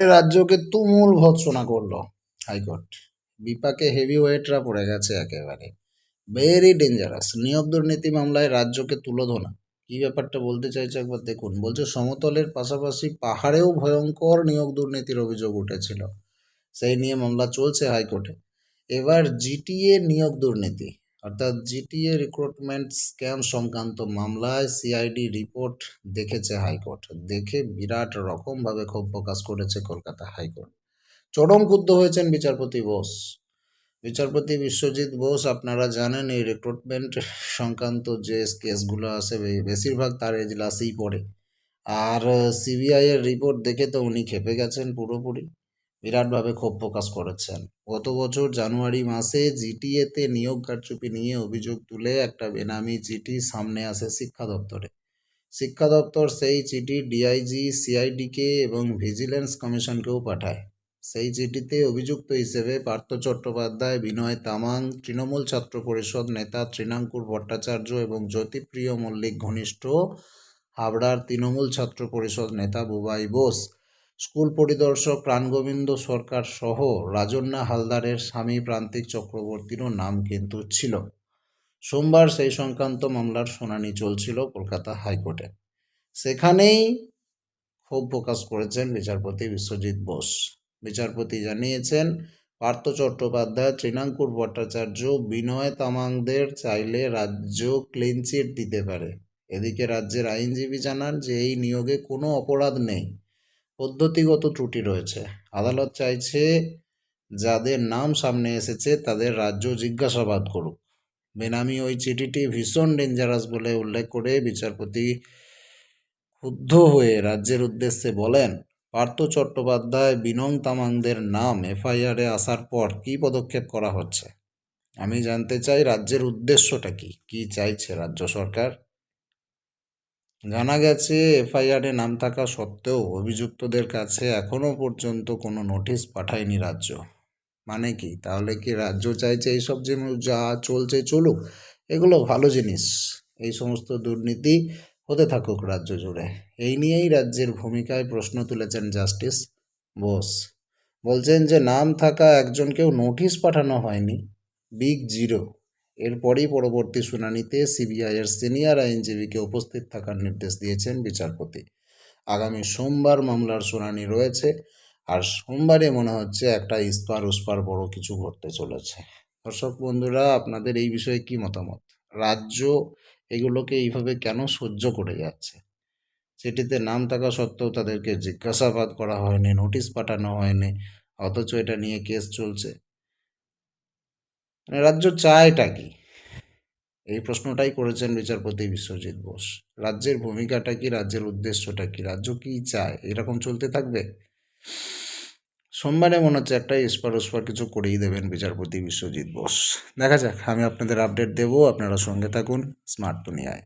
রাজ্যকে তুমুল ভৎসনা করল হাইকোর্ট। বিপাকে হেভি ওয়েটরা পড়ে গেছে একেবারে। ভেরি ডেঞ্জারাস নিয়োগ দুর্নীতি মামলায় রাজ্যকে তুলোধনা কি ব্যাপারটা বলতে চাইছে একবার দেখুন। বলছে সমতলের পাশাপাশি পাহাড়েও ভয়ঙ্কর নিয়োগ দুর্নীতির অভিযোগ উঠেছিল। সেই নিয়ে মামলা চলছে হাইকোর্টে। এবার জিটিএ নিয়োগ দুর্নীতি। অর্থাৎ জিটিএ রিক্রুটমেন্ট স্ক্যাম সংক্রান্ত মামলায় সিআইডি রিপোর্ট দেখেছে হাইকোর্ট। দেখে বিরাট রকমভাবে ক্ষোভ প্রকাশ করেছে কলকাতা হাইকোর্ট। চরম ক্ষুব্ধ হয়েছেন বিচারপতি বোস। বিচারপতি বিশ্বজিৎ বোস, আপনারা জানেন এই রিক্রুটমেন্ট সংক্রান্ত যে কেসগুলো আছে বেশিরভাগ তার এজলাসেই পড়ে। আর সিবিআই এর রিপোর্ট দেখে তো উনি খেপে গেছেন পুরোপুরি। বিরাটভাবে ক্ষোভ প্রকাশ করেছেন। গত বছর জানুয়ারি মাসে জিটিএতে নিয়োগ কারচুপি নিয়ে অভিযোগ তুলে একটা বেনামি চিঠি সামনে আসে শিক্ষা দপ্তরে। শিক্ষা দপ্তর সেই চিঠি ডিআইজি, সিআইডিকে এবং ভিজিলেন্স কমিশনকেও পাঠায়। সেই চিঠিতে অভিযুক্ত হিসেবে পার্থ চট্টোপাধ্যায়, বিনয় তামাং, তৃণমূল ছাত্র পরিষদ নেতা তৃণাঙ্কুর ভট্টাচার্য এবং জ্যোতিপ্রিয় মল্লিক ঘনিষ্ঠ, হাবড়ার তৃণমূল ছাত্র পরিষদ নেতা বুবাই বোস। স্কুল পরিদর্শক প্রাণগোবিন্দ সরকার সহ রাজন্যা হালদারের স্বামী প্রান্তিক চক্রবর্তীরও নাম কিন্তু ছিল। সোমবার সেই সংক্রান্ত মামলার শুনানি চলছিল কলকাতা হাইকোর্টে। সেখানেই ক্ষোভ প্রকাশ করেছেন বিচারপতি বিশ্বজিৎ বোস। বিচারপতি জানিয়েছেন, পার্থ চট্টোপাধ্যায়, তৃণাঙ্কুর ভট্টাচার্য, বিনয় তামাংদের চাইলে রাজ্য ক্লিনচিট দিতে পারে। এদিকে রাজ্যের আইনজীবী জানান যে এই নিয়োগে কোনো অপরাধ নেই। পদ্ধতিগত ত্রুটি রয়েছে। আদালত চাইছে যাদের নাম সামনে এসেছে তাদের রাজ্য জিজ্ঞাসাবাদ করুক। বেনামি ওই চিঠিটি ভীষণ ডেঞ্জারাস বলে উল্লেখ করে বিচারপতি ক্ষুব্ধ হয়ে রাজ্যের উদ্দেশ্যে বলেন, পার্থ চট্টোপাধ্যায়, বিনং তামাংদের নাম এফআইআরে আসার পর কী পদক্ষেপ করা হচ্ছে? আমি জানতে চাই রাজ্যের উদ্দেশ্যটা কি? কি চাইছে রাজ্য সরকার? জানা গেছে, এফআইআরে নাম থাকা সত্ত্বেও অভিযুক্তদের কাছে এখনও পর্যন্ত কোনো নোটিশ পাঠায়নি রাজ্য। মানে কি? তাহলে কি রাজ্য চাইছে এইসব যে যা চলছে চলুক, এগুলো ভালো জিনিস। এই সমস্ত দুর্নীতি হতে থাকুক রাজ্য জুড়ে। এই নিয়েই রাজ্যের ভূমিকায় প্রশ্ন তুলেছেন জাস্টিস বোস। বলছেন যে, নাম থাকা একজনকেও নোটিশ পাঠানো হয়নি। Big zero. এরপরই পরবর্তী শুনানিতে সিবিআইয়ের সিনিয়র আইনজীবীকে উপস্থিত থাকার নির্দেশ দিয়েছেন বিচারপতি। আগামী সোমবার মামলার শুনানি রয়েছে, আর সোমবারে মনে হচ্ছে একটা ইস্পার উস্পার বড় কিছু ঘটতে চলেছে। দর্শক বন্ধুরা, আপনাদের এই বিষয়ে কি মতামত? রাজ্য এগুলোকে এইভাবে কেন সহ্য করে যাচ্ছে? চিঠিতে নাম থাকা সত্ত্বেও তাদেরকে জিজ্ঞাসাবাদ করা হয়নি, নোটিশ পাঠানো হয়নি, অথচ এটা নিয়ে কেস চলছে। মানে রাজ্য চায়টা কি? এই প্রশ্নটাই করেছেন বিচারপতি বিশ্বজিৎ বোস। রাজ্যের ভূমিকাটা কি? রাজ্যের উদ্দেশ্যটা কি? রাজ্য কি চায়? এরকম চলতে থাকবে? সোমবারে মনে হচ্ছে একটা ইস্পার উস্পার কিছু করেই দেবেন বিচারপতি বিশ্বজিৎ বোস। দেখা যাক, আমি আপনাদের আপডেট দেবো, আপনারা সঙ্গে থাকুন স্মার্ট দুনিয়ায়।